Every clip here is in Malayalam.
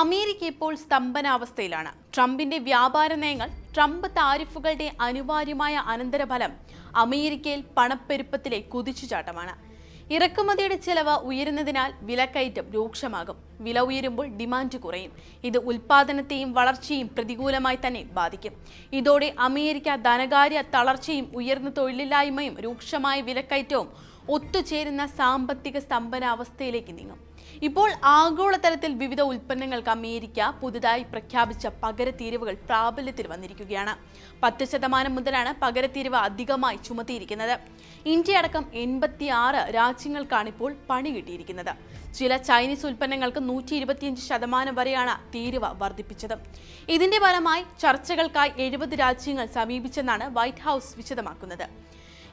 അമേരിക്ക ഇപ്പോൾ സ്തംഭനാവസ്ഥയിലാണ്. ട്രംപിന്റെ വ്യാപാര നയങ്ങൾ ട്രംപ് താരിഫുകളുടെ അനിവാര്യമായ അനന്തരഫലം അമേരിക്കയിൽ പണപ്പെരുപ്പത്തിലെ കുതിച്ചുചാട്ടമാണ്. ഇറക്കുമതിയുടെ ചെലവ് ഉയരുന്നതിനാൽ വിലക്കയറ്റം രൂക്ഷമാകും. വില ഉയരുമ്പോൾ ഡിമാൻഡ് കുറയും. ഇത് ഉൽപാദനത്തെയും വളർച്ചയും പ്രതികൂലമായി തന്നെ ബാധിക്കും. ഇതോടെ അമേരിക്ക ധനകാര്യ തളർച്ചയും ഉയർന്ന തൊഴിലില്ലായ്മയും രൂക്ഷമായ വിലക്കയറ്റവും ഒത്തുചേരുന്ന സാമ്പത്തിക സ്തംഭനാവസ്ഥയിലേക്ക് നീങ്ങും. ഇപ്പോൾ ആഗോളതലത്തിൽ വിവിധ ഉൽപ്പന്നങ്ങൾക്ക് അമേരിക്ക പുതുതായി പ്രഖ്യാപിച്ച പകരത്തീരുവകൾ പ്രാബല്യത്തിൽ വന്നിരിക്കുകയാണ്. പത്ത് ശതമാനം മുതലാണ് പകരത്തീരുവ അധികമായി ചുമത്തിയിരിക്കുന്നത്. ഇന്ത്യ അടക്കം എൺപത്തിയാറ് രാജ്യങ്ങൾക്കാണ് ഇപ്പോൾ പണി കിട്ടിയിരിക്കുന്നത്. ചില ചൈനീസ് ഉൽപ്പന്നങ്ങൾക്ക് നൂറ്റി ഇരുപത്തിയഞ്ച് ശതമാനം വരെയാണ് തീരുവ വർദ്ധിപ്പിച്ചത്. ഇതിന്റെ ഫലമായി ചർച്ചകൾക്കായി എഴുപത് രാജ്യങ്ങൾ സമീപിച്ചെന്നാണ് വൈറ്റ് ഹൗസ് വിശദമാക്കുന്നത്.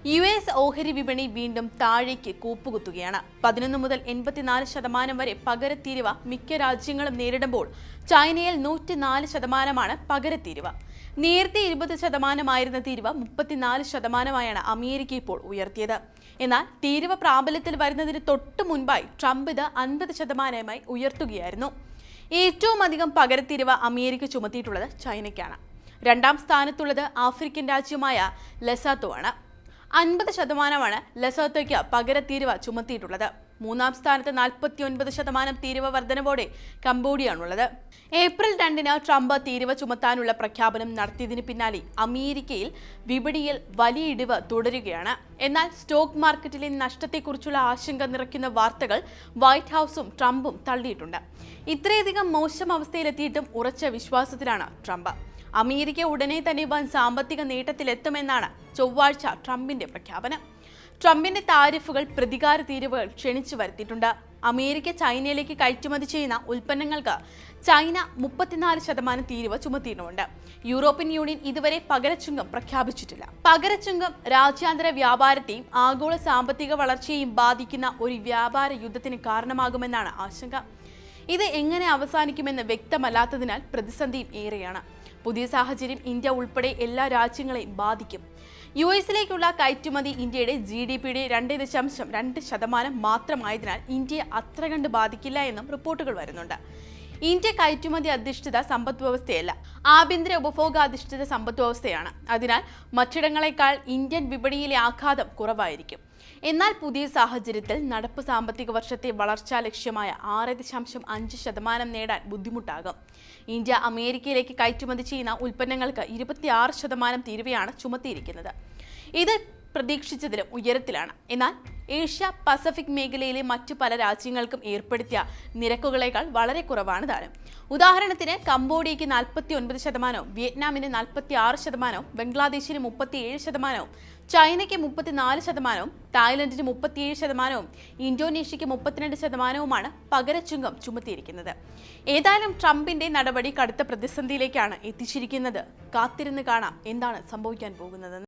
യു എസ് ഓഹരി വിപണി വീണ്ടും താഴേക്ക് കൂപ്പുകുത്തുകയാണ്. പതിനൊന്ന് മുതൽ എൺപത്തിനാല് ശതമാനം വരെ പകരത്തീരുവ മിക്ക രാജ്യങ്ങളും നേരിടുമ്പോൾ ചൈനയിൽ നൂറ്റിനാല് ശതമാനമാണ് പകരത്തീരുവ. നേരത്തെ ഇരുപത് ശതമാനമായിരുന്ന തീരുവ മുപ്പത്തിനാല് ശതമാനമായാണ് അമേരിക്ക ഇപ്പോൾ ഉയർത്തിയത്. എന്നാൽ തീരുവ പ്രാബല്യത്തിൽ വരുന്നതിന് തൊട്ടു മുൻപായി ട്രംപ് ഇത് അൻപത് ശതമാനമായി ഉയർത്തുകയായിരുന്നു. ഏറ്റവും അധികം പകരത്തീരുവ അമേരിക്ക ചുമത്തിയിട്ടുള്ളത് ചൈനയ്ക്കാണ്. രണ്ടാം സ്ഥാനത്തുള്ളത് ആഫ്രിക്കൻ രാജ്യമായ ലെസാത്തോ ആണ് അൻപത് ശതമാനമാണ് ലെസോത്തോയ്ക്ക് പകരത്തീരുവ ചുമത്തിയിട്ടുള്ളത്. മൂന്നാം സ്ഥാനത്ത് നാൽപ്പത്തി ഒൻപത് ശതമാനം തീരുവ വർധനവോടെ കംബോഡിയാണുള്ളത് ഏപ്രിൽ രണ്ടിന് ട്രംപ് തീരുവ ചുമത്താനുള്ള പ്രഖ്യാപനം നടത്തിയതിന് പിന്നാലെ അമേരിക്കയിൽ വിപണിയിൽ വലിയ ഇടിവ് തുടരുകയാണ്. എന്നാൽ സ്റ്റോക്ക് മാർക്കറ്റിലെ നഷ്ടത്തെക്കുറിച്ചുള്ള ആശങ്ക നിറയ്ക്കുന്ന വാർത്തകൾ വൈറ്റ് ഹൗസും ട്രംപും തള്ളിയിട്ടുണ്ട്. ഇത്രയധികം മോശം അവസ്ഥയിലെത്തിയിട്ടും ഉറച്ച വിശ്വാസത്തിലാണ് ട്രംപ്. അമേരിക്ക ഉടനെ തന്നെ വൻ സാമ്പത്തിക നേട്ടത്തിലെത്തുമെന്നാണ് ചൊവ്വാഴ്ച ട്രംപിന്റെ പ്രഖ്യാപനം. ട്രംപിന്റെ താരിഫുകൾ പ്രതികാര തീരുവകൾ ക്ഷണിച്ചു വരുത്തിയിട്ടുണ്ട്. അമേരിക്ക ചൈനയിലേക്ക് കയറ്റുമതി ചെയ്യുന്ന ഉൽപ്പന്നങ്ങൾക്ക് ചൈന മുപ്പത്തിനാല് ശതമാനം തീരുവ ചുമത്തിയിട്ടുമുണ്ട് യൂറോപ്യൻ യൂണിയൻ ഇതുവരെ പകരച്ചുങ്കം പ്രഖ്യാപിച്ചിട്ടില്ല. പകരച്ചുങ്കം രാജ്യാന്തര വ്യാപാരത്തെയും ആഗോള സാമ്പത്തിക വളർച്ചയെയും ബാധിക്കുന്ന ഒരു വ്യാപാര യുദ്ധത്തിന് കാരണമാകുമെന്നാണ് ആശങ്ക. ഇത് എങ്ങനെ അവസാനിക്കുമെന്ന് വ്യക്തമല്ലാത്തതിനാൽ പ്രതിസന്ധിയും ഏറെയാണ്. പുതിയ സാഹചര്യം ഇന്ത്യ ഉൾപ്പെടെ എല്ലാ രാജ്യങ്ങളെയും ബാധിക്കും. യു എസിലേക്കുള്ള കയറ്റുമതി ഇന്ത്യയുടെ ജി ഡി പിയുടെ രണ്ട് ദശാംശം രണ്ട് ശതമാനം മാത്രമായതിനാൽ ഇന്ത്യയെ അത്ര കണ്ട് ബാധിക്കില്ല എന്നും റിപ്പോർട്ടുകൾ വരുന്നുണ്ട്. ഇന്ത്യ കയറ്റുമതി അധിഷ്ഠിത സമ്പദ് വ്യവസ്ഥയല്ല ആഭ്യന്തര ഉപഭോഗാധിഷ്ഠിത സമ്പദ് വ്യവസ്ഥയാണ്. അതിനാൽ മറ്റിടങ്ങളെക്കാൾ ഇന്ത്യൻ വിപണിയിലെ ആഘാതം കുറവായിരിക്കും. എന്നാൽ പുതിയ സാഹചര്യത്തിൽ നടപ്പ് സാമ്പത്തിക വർഷത്തെ വളർച്ചാ ലക്ഷ്യമായ ആറ് ദശാംശം അഞ്ച് ശതമാനം നേടാൻ ബുദ്ധിമുട്ടാകും. ഇന്ത്യ അമേരിക്കയിലേക്ക് കയറ്റുമതി ചെയ്യുന്ന ഉൽപ്പന്നങ്ങൾക്ക് ഇരുപത്തിയാറ് ശതമാനം തീരുവയാണ് ചുമത്തിയിരിക്കുന്നത്. ഇത് പ്രതീക്ഷിച്ചതിലും ഉയരത്തിലാണ്. എന്നാൽ ഏഷ്യ പസഫിക് മേഖലയിലെ മറ്റു പല രാജ്യങ്ങൾക്കും ഏർപ്പെടുത്തിയ നിരക്കുകളേക്കാൾ വളരെ കുറവാണ് താരം. ഉദാഹരണത്തിന് കംബോഡിയയ്ക്ക് നാൽപ്പത്തി ഒൻപത് ശതമാനവും വിയറ്റ്നാമിന് നാൽപ്പത്തി ആറ് ശതമാനവും ബംഗ്ലാദേശിന് മുപ്പത്തിയേഴ് ശതമാനവും ചൈനയ്ക്ക് മുപ്പത്തിനാല് ശതമാനവും തായ്ലൻഡിന് മുപ്പത്തിയേഴ് ശതമാനവും ഇന്തോനേഷ്യയ്ക്ക് മുപ്പത്തിരണ്ട് ശതമാനവുമാണ് പകരച്ചുങ്കം ചുമത്തിയിരിക്കുന്നത്. ഏതായാലും ട്രംപിന്റെ നടപടി കടുത്ത പ്രതിസന്ധിയിലേക്കാണ് എത്തിച്ചിരിക്കുന്നത്. കാത്തിരുന്ന് കാണാം എന്താണ് സംഭവിക്കാൻ പോകുന്നതെന്ന്.